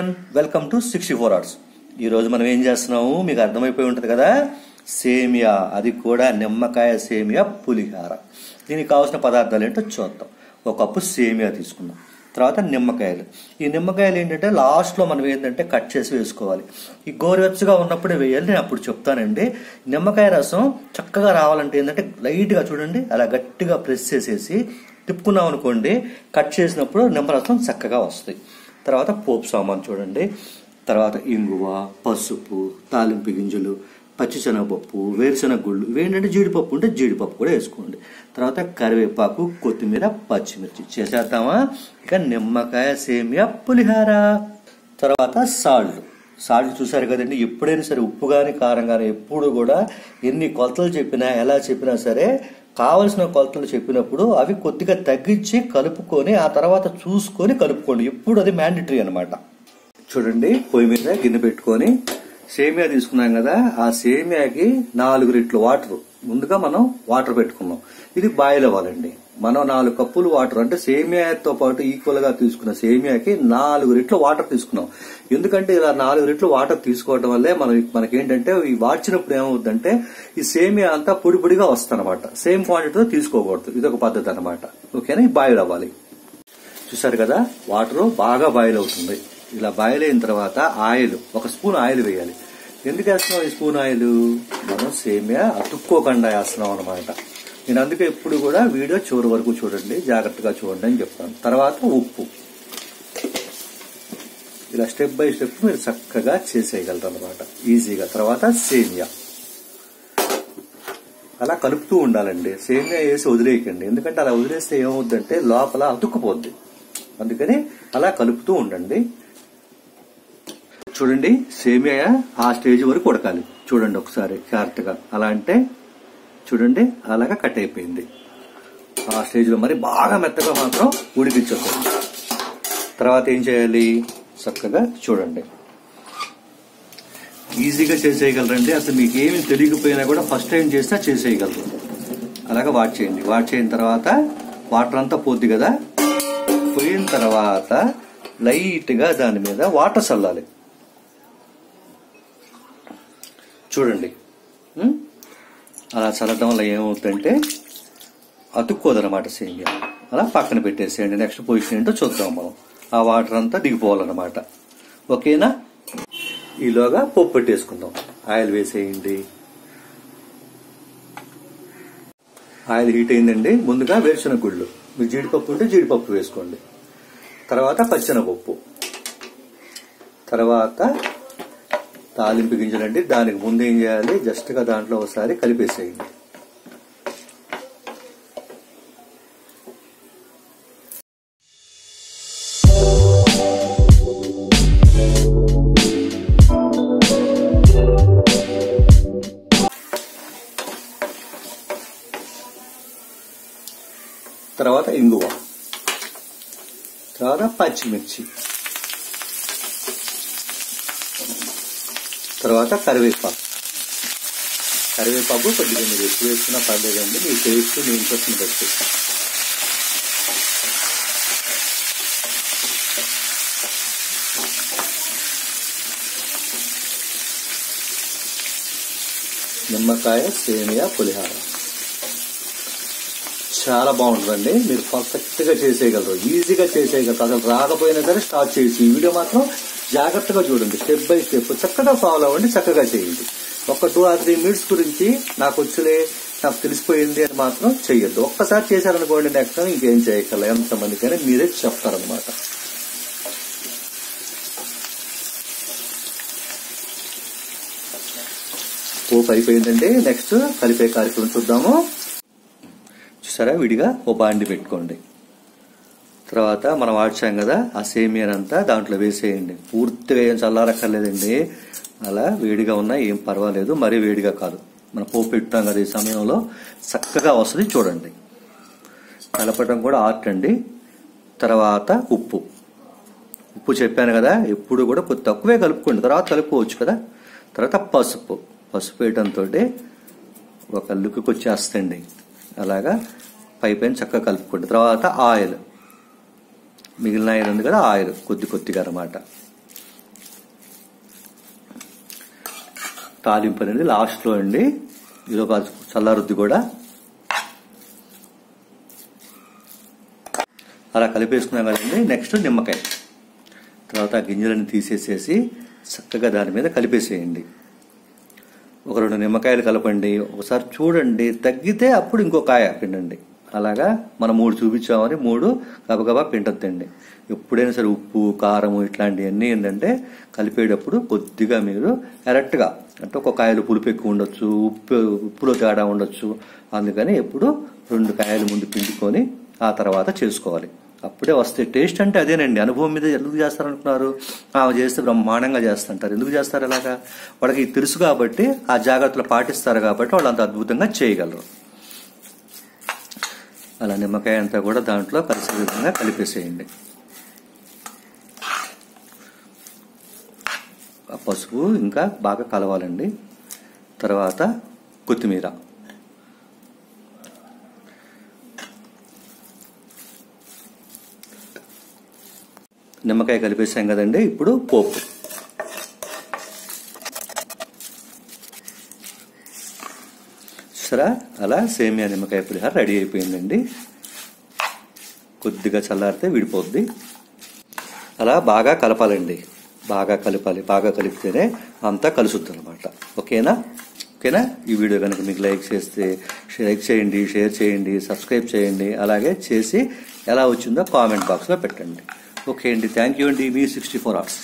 Welcome to sixty four hours ఈరోజు మనం ఏం చేస్తున్నాము? మీకు అర్థమైపోయి ఉంటుంది కదా? సేమియా. అది కూడా నిమ్మకాయ సేమియా పులిహార. దీనికి కావాల్సిన పదార్థాలు ఏంటో చూద్దాం. ఒక కప్పు సేమియా తీసుకుందాం. తర్వాత నిమ్మకాయలు. ఈ నిమ్మకాయలు ఏంటంటే లాస్ట్లో మనం ఏంటంటే కట్ చేసి వేసుకోవాలి. ఈ గోరువెచ్చగా ఉన్నప్పుడే వేయాలి. నేను అప్పుడు చెప్తానండి. నిమ్మకాయ రసం చక్కగా రావాలంటే ఏంటంటే లైట్గా చూడండి అలా గట్టిగా ప్రెస్ చేసేసి తిప్పుకున్నాం అనుకోండి కట్ చేసినప్పుడు నిమ్మరసం చక్కగా వస్తుంది తర్వాత పోపు సామాన్ చూడండి. తర్వాత ఇంగువ పసుపు తాలింపు గింజలు పచ్చిశనగపప్పు వేరుశనగ గుళ్ళు ఇవేంటంటే జీడిపప్పు ఉంటే జీడిపప్పు కూడా వేసుకోండి. తర్వాత కరివేపాకు కొత్తిమీర పచ్చిమిర్చి చేసేద్దామా? ఇక నిమ్మకాయ సేమియా పులిహార. తర్వాత సాల్ట్. సాల్ట్ చూసారు కదండి ఎప్పుడైనా సరే ఉప్పు కానీ కారం కానీ ఎప్పుడు కూడా ఎన్ని కొలతలు చెప్పినా ఎలా చెప్పినా సరే కావలసిన కొలతలు చెప్పినప్పుడు అవి కొద్దిగా తగ్గించి కలుపుకొని ఆ తర్వాత చూసుకొని కలుపుకోండి. ఇప్పుడు అది మ్యాండటరీ అనమాట చూడండి పొయ్యి మీద గిన్నె పెట్టుకొని సేమియా తీసుకున్నాం కదా ఆ సేమియాకి నాలుగు రెట్లు వాటర్. ముందుగా మనం వాటర్ పెట్టుకున్నాం. ఇది బాయిల్ అవ్వాలండి. మనం నాలుగు కప్పులు వాటర్ అంటే సేమియాతో పాటు ఈక్వల్గా తీసుకున్న సేమియాకి నాలుగు రెట్లు వాటర్ తీసుకున్నాం. ఎందుకంటే ఇలా నాలుగు రెట్లు వాటర్ తీసుకోవడం వల్లే మనం మనకేంటంటే ఈ వార్చినప్పుడు ఏమవుతుందంటే ఈ సేమియా అంతా పొడి పొడిగా వస్తుందన్నమాట. సేమ్ క్వాంటిటీతో తీసుకోకూడదు. ఇది ఒక పద్ధతి అనమాట ఓకేనా? బాయిల్ అవ్వాలి. చూసారు కదా? వాటర్ బాగా బాయిల్ అవుతుంది. ఇలా బాయిల్ అయిన తర్వాత ఆయిల్ ఒక స్పూన్ ఆయిల్ వేయాలి. ఎందుకు వేస్తున్నాం ఈ స్పూన్ ఆయిల్? మనం సేమియా అతుక్కోకుండా వేస్తున్నాం అనమాట నేను అందుకే ఎప్పుడు కూడా వీడియో చివరి వరకు చూడండి జాగ్రత్తగా చూడండి అని చెప్తాను. తర్వాత ఉప్పు. ఇలా స్టెప్ బై స్టెప్ మీరు చక్కగా చేసేయగలరు అనమాట ఈజీగా. తర్వాత సేమియా. అలా కలుపుతూ ఉండాలండి. సేమియా వేసి వదిలేయకండి. ఎందుకంటే అలా వదిలేస్తే ఏమవుద్దంటే లోపల అతుక్కుపోద్ది. అందుకని అలా కలుపుతూ ఉండండి. చూడండి సేమియా ఆ స్టేజ్ వరకు ఉడకాలి. చూడండి ఒకసారి జాగ్రత్తగా. అలా అంటే చూడండి అలాగా కట్ అయిపోయింది. ఆ స్టేజ్లో మరి బాగా మెత్తగా మాత్రం ఉడికించుకోండి తర్వాత ఏం చేయాలి? చక్కగా చూడండి. ఈజీగా చేసేయగలరండి. అసలు మీకు ఏమి తెలియకపోయినా కూడా ఫస్ట్ టైం చేసినా చేసేయగలరు. అలాగా వాట్ చేయండి. వాట్ చేయిన తర్వాత వాటర్ అంతా పోద్ది కదా? పోయిన తర్వాత లైట్గా దాని మీద వాటర్ చల్లాలి. చూడండి. అలా చల్లడం వల్ల ఏమవుతుందంటే అతుక్కోదన్నమాట సేమియా. అలా పక్కన పెట్టేసేయండి నెక్స్ట్ పొజిషన్ ఏంటో చూద్దాం మనం. ఆ వాటర్ అంతా దిగిపోవాలన్నమాట. ఓకేనా? ఈలోగా పప్పు పెట్టేసుకుందాం. ఆయిల్ వేసేయండి. ఆయిల్ హీట్ అయిందండి. ముందుగా వేరుశనగ గుళ్ళు మీరు జీడిపప్పు ఉంటే జీడిపప్పు వేసుకోండి. తర్వాత పచ్చెనపప్పు తర్వాత తాలింపు గింజలండి. దానికి ముందు ఏం చేయాలి? జస్ట్గా దాంట్లో ఒకసారి కలిపేసేయండి. తర్వాత ఇంగువ. తర్వాత పచ్చిమిర్చి. తర్వాత కరివేపాకు. కరివేపాకు కొద్దిగా మీరు ఎక్కువ వేసుకున్నా పర్లేదండి. మీ టేస్ట్ మీ ఇంట్రెస్ట్ని బట్టి. నిమ్మకాయ సేమియా పులిహార. చాలా బాగుంటుందండి. మీరు పర్ఫెక్ట్గా చేసేయగలరు. ఈజీగా చేసేయగలరు. అసలు రాకపోయినా సరే స్టార్ట్ చేసి ఈ వీడియో మాత్రం జాగ్రత్తగా చూడండి. Step by step. చక్కగా ఫాలో అవ్వండి. చక్కగా చేయండి. ఒక టూ ఆర్ త్రీ మినిట్స్ గురించి నాకు వచ్చలే నాకు తెలిసిపోయింది అని మాత్రం చెయ్యొద్దు. ఒక్కసారి చేశారనుకోండి నెక్స్ట్ టైం ఇంకేం చేయగల ఎంతమందికైనా మీరే చెప్తారనమాట పోపు అయిపోయిందండి. నెక్స్ట్ కలిపే కార్యక్రమం చూద్దాము. చూసారా? విడిగా ఓ బాండి పెట్టుకోండి. తర్వాత మనం వాడ్చాం కదా ఆ సేమియానంతా దాంట్లో వేసేయండి. పూర్తిగా ఏం చల్లారక్కర్లేదండి. అలా వేడిగా ఉన్నా ఏం పర్వాలేదు మరీ వేడిగా కాదు. మనం పోపు పెట్టుతాం కదా ఈ సమయంలో చక్కగా వస్తుంది చూడండి. కలపటం కూడా ఆర్ట్ అండి. తర్వాత ఉప్పు. ఉప్పు చెప్పాను కదా ఎప్పుడు కూడా కొద్ది తక్కువే కలుపుకోండి. తర్వాత కలుపుకోవచ్చు కదా. తర్వాత పసుపు. పసుపు వేయడంతో ఒక లుక్కి వచ్చేస్తండి అలాగా పై పైన చక్కగా కలుపుకోండి తర్వాత ఆయిల్. మిగిలిన ఆయిల్ ఉంది కదా ఆయిల్ కొద్ది కొద్దిగా అనమాట తాలింపు అనేది లాస్ట్లో అండి. ఇదొక చల్లారుద్ది కూడా. అలా కలిపేసుకున్నాం కదండి. నెక్స్ట్ నిమ్మకాయ. తర్వాత గింజలను తీసేసేసి చక్కగా దాని మీద కలిపేసేయండి. ఒక రెండు నిమ్మకాయలు కలపండి ఒకసారి చూడండి. తగ్గితే అప్పుడు ఇంకో కాయ పిండండి. అలాగా మనం మూడు చూపించామని మూడు గబగబా పిండొద్దండి. ఎప్పుడైనా సరే ఉప్పు కారము ఇట్లాంటివన్నీ ఏంటంటే కలిపేటప్పుడు కొద్దిగా మీరు కరెక్ట్గా అంటే ఒక కాయలు పులుపు ఎక్కువ ఉండొచ్చు ఉప్పు ఉప్పులో తేడా ఉండొచ్చు. అందుకని ఎప్పుడు రెండు కాయలు ముందు పిండుకొని ఆ తర్వాత చేసుకోవాలి. అప్పుడే వస్తాయి. టేస్ట్ అంటే అదేనండి. అనుభవం మీద ఎందుకు చేస్తారనుకున్నారు? ఆమె చేస్తే బ్రహ్మాండంగా చేస్తుంటారు. ఎందుకు చేస్తారు అలాగా వాళ్ళకి తెలుసు కాబట్టి ఆ జాగ్రత్తలు పాటిస్తారు కాబట్టి వాళ్ళు అంత అద్భుతంగా చేయగలరు. అలా నిమ్మకాయ అంతా కూడా దాంట్లో కలిసే విధంగా కలిపేసేయండి. ఆ పసుపు ఇంకా బాగా కలవాలండి. తర్వాత కొత్తిమీర. నిమ్మకాయ కలిపేసాం కదండి ఇప్పుడు పోపు. సరే? అలా సేమియా నిమ్మకాయ పులిహార రెడీ అయిపోయిందండి. కొద్దిగా చల్లారితే విడిపోద్ది. అలా బాగా కలపాలండి. బాగా కలపాలి బాగా కలిపితేనే అంతా కలుసుద్ది అనమాట ఓకేనా? ఓకేనా? ఈ వీడియో కనుక మీకు లైక్ చేస్తే లైక్ చేయండి షేర్ చేయండి సబ్స్క్రైబ్ చేయండి అలాగే చేసి ఎలా వచ్చిందో కామెంట్ బాక్స్లో పెట్టండి. ఓకే అండి థ్యాంక్ యూ అండి మీ సిక్స్టీ ఫోర్ అవర్స్